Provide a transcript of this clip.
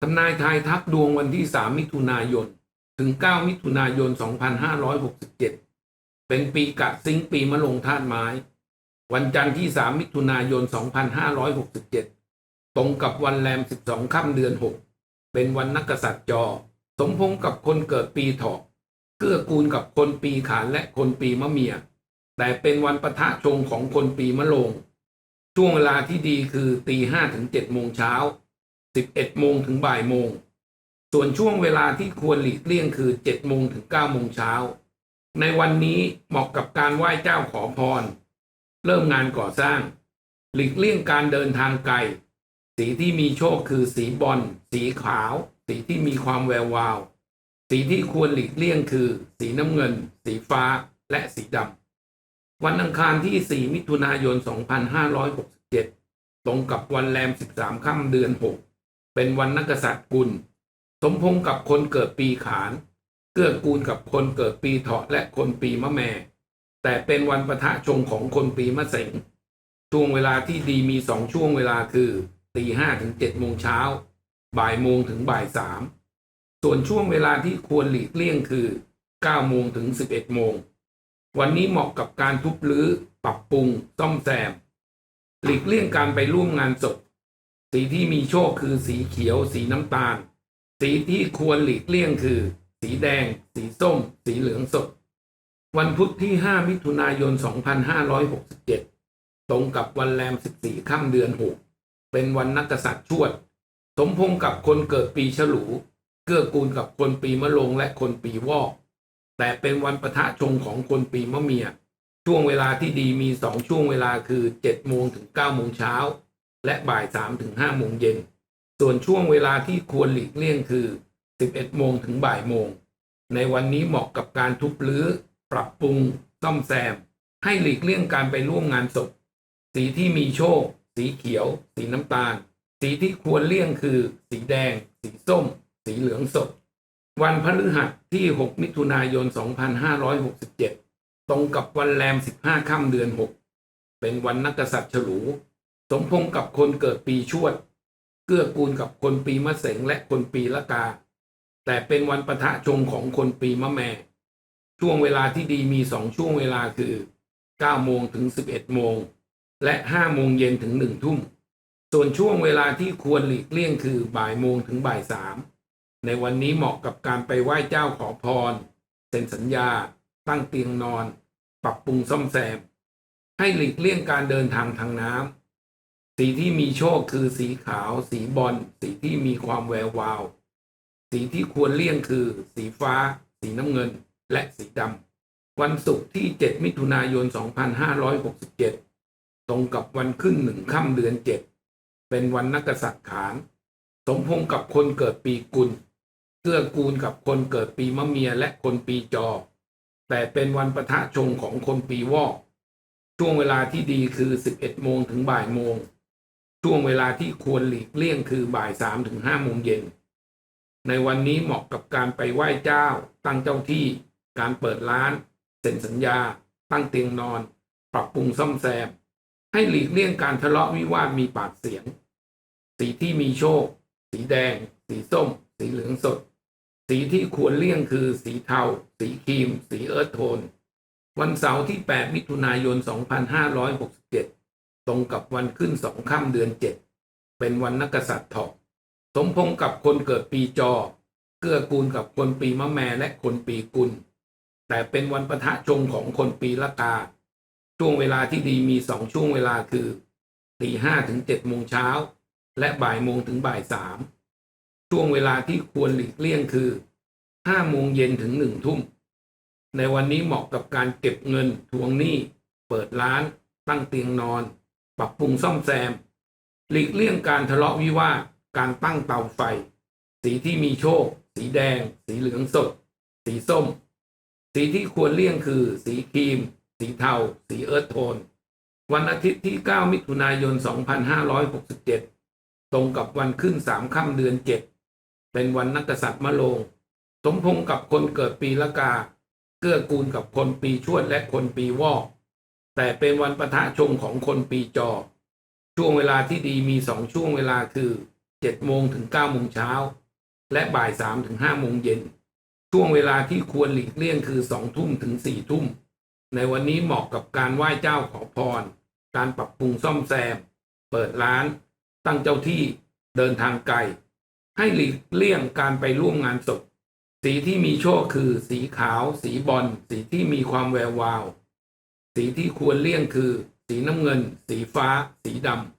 ทำนายทายทักดวงวันที่ 3 มิถุนายน ถึง 9 มิถุนายน 2567 เป็นปีกะซิงปีมะลงธาตุไม้ วันจันทร์ที่ 3 มิถุนายน 2567 ตรงกับวันแรม 12 ค่ำเดือน 6 เป็นวันนักกษัตริย์จอ สมพงษ์กับคนเกิดปีเถาะเกื้อกูลกับคนปีขานและคนปีมะเมีย แต่เป็นวันปะทะชงของคนปีมะโรงช่วงเวลาที่ดีคือตีห้าถึงเจ็ดโมงเช้า 11โมงถึงบ่ายโมง ส่วนช่วงเวลาที่ควรหลีกเลี่ยงคือ 7 โมงถึง 9 โมงเช้า ในวันนี้เหมาะกับการไหว้เจ้าขอพร เริ่มงานก่อสร้าง หลีกเลี่ยงการเดินทางไกล สีที่มีโชคคือสีบอล สีขาว สีที่มีความแวววาว สีที่ควรหลีกเลี่ยงคือ สีน้ำเงิน สีฟ้า และสีดำ วันอังคารที่ 4 มิถุนายน 2567 ตรงกับวันแรม 13 ค่ำเดือน 6 เป็นวันนักกษัตริย์กุล สมพงษ์กับคนเกิดปีขาน เกื้อกูลกับคนเกิดปีเถาะและคนปีมะแม่ แต่เป็นวันประทะชงของคนปีมะเสงช่วงเวลาที่ดีมีสองช่วงเวลาคือตีห้าถึงเจ็ดโมงเช้า บ่ายโมงถึงบ่ายสามส่วนช่วงเวลาที่ควรหลีกเลี่ยงคือเก้าโมงถึงสิบเอ็ดโมง วันนี้เหมาะกับการทุบรื้อ ปรับปรุงซ่อมแซม หลีกเลี่ยงการไปร่วมงานศพ สีที่มีโชคคือสีเขียว สีน้ำตาล สีที่ควรหลีกเลี่ยงคือ สีแดง สีส้ม สีเหลืองสด วันพุธที่ 5 มิถุนายน 2567 ตรงกับวันแรม 14 ค่ำเดือน 6 เป็นวันนักษัตริย์ชวด สมพงษ์กับคนเกิดปีฉลู เกื้อกูลกับคนปีมะโรงและคนปีวอก แต่เป็นวันประทะชงของคนปีมะเมีย ช่วงเวลาที่ดีมีสองช่วงเวลาคือ 7 โมงถึง 9 โมงเช้า และบ่าย3ถึง5โมงเย็น ส่วนช่วงเวลาที่ควรหลีกเลี่ยงคือ 11 โมงถึงบ่ายโมง ในวันนี้เหมาะกับการทุบรื้อ ปรับปรุง ซ่อมแซม ให้หลีกเลี่ยงการไปร่วมงานศพ สีที่มีโชค สีเขียว สีน้ำตาล สีที่ควรเลี่ยงคือ สีแดง สีส้ม สีเหลืองสด วันพฤหัสที่ 6 มิถุนายน 2567 ตรงกับวันแรม 15 ค่ำเดือน 6 เป็นวันนักกษัตริย์ฉลู สมพงษ์กับคนเกิดปีชวด เกื้อกูลกับคนปีมะเสงและคนปีละกา แต่เป็นวันประทะชงของคนปีมะแม่ ช่วงเวลาที่ดีมีสองช่วงเวลาคือ 9 โมงถึง 11 โมง และ 5 โมงเย็นถึง 1 ทุ่ม ส่วนช่วงเวลาที่ควรหลีกเลี่ยงคือบ่ายโมงถึงบ่ายสามในวันนี้เหมาะกับการไปไหว้เจ้าขอพร เซ็นสัญญา ตั้งเตียงนอน ปรับปรุงซ่อมแซม ให้หลีกเลี่ยงการเดินทางทางน้ำ สีที่มีโชคคือสีขาว สีบอลสีที่มีความแวววาว สีที่ควรเลี่ยงคือ สีฟ้า สีน้ำเงิน และสีดำวันศุกร์ที่ 7 มิถุนายน 2567 ตรงกับวันขึ้นหนึ่งค่ำเดือน 7 เป็นวันนักษัตริย์ขาน สมพงษ์กับคนเกิดปีกุลเกื้อกูลกับคนเกิดปีมะเมียและคนปีจอ แต่เป็นวันประทะชงของคนปีวอก ช่วงเวลาที่ดีคือ 11 โมงถึงบ่ายโมง ช่วงเวลาที่ควรหลีกเลี่ยงคือบ่าย3ถึง5โมงเย็น ในวันนี้เหมาะกับการไปไหว้เจ้า ตั้งเจ้าที่ การเปิดร้าน เซ็นสัญญา ตั้งเตียงนอน ปรับปรุงซ่อมแซม ให้หลีกเลี่ยงการทะเลาะวิวาทมีปากเสียง สีที่มีโชค สีแดง สีส้ม สีเหลืองสด สีที่ควรเลี่ยงคือ สีเทา สีครีม สีเอิร์ธโทน วันเสาร์ที่ 8 มิถุนายน 2567 ตรงกับวันขึ้นสองค่ำเดือน7เป็นวันนักษัตริย์ถาะสมพงษ์กับคนเกิดปีจอ เกื้อกูลกับคนปีมะแม่และคนปีกุล แต่เป็นวันประทะชงของคนปีละกา ช่วงเวลาที่ดีมีสองช่วงเวลาคือตีห้าถึงเจ็ดโมงเช้า และบ่ายโมงถึงบ่ายสามช่วงเวลาที่ควรหลีกเลี่ยงคือห้าโมงเย็นถึงหนึ่งทุ่ม ในวันนี้เหมาะกับการเก็บเงินทวงหนี้ เปิดร้าน ตั้งเตียงนอน ปรับปรุงซ่อมแซม หลีกเลี่ยงการทะเลาะวิวาทการตั้งเตาไฟ สีที่มีโชค สีแดง สีเหลืองสด สีส้ม สีที่ควรเลี่ยงคือ สีครีม สีเทา สีเอิร์ธโทน วันอาทิตย์ที่ 9 มิถุนายน 2567 ตรงกับวันขึ้นสามค่ำเดือน 7 เป็นวันนักษัตริย์มะโรงสมพงกับคนเกิดปีละกา เกื้อกูลกับคนปีชวดและคนปีวอก แต่เป็นวันประทะชงของคนปีจอ ช่วงเวลาที่ดีมีสองช่วงเวลาคือ7โมงถึง9โมงเช้า และบ่าย3ถึง5โมงเย็น ช่วงเวลาที่ควรหลีกเลี่ยงคือ2ทุ่มถึง4ทุ่ม ในวันนี้เหมาะกับการไหว้เจ้าขอพร การปรับปรุงซ่อมแซม เปิดร้าน ตั้งเจ้าที่ เดินทางไกล ให้หลีกเลี่ยงการไปร่วมงานศพ สีที่มีโชคคือสีขาว สีบอล สีที่มีความแวววาว สีที่ควรเลี่ยงคือ สีน้ำเงิน สีฟ้า สีดำ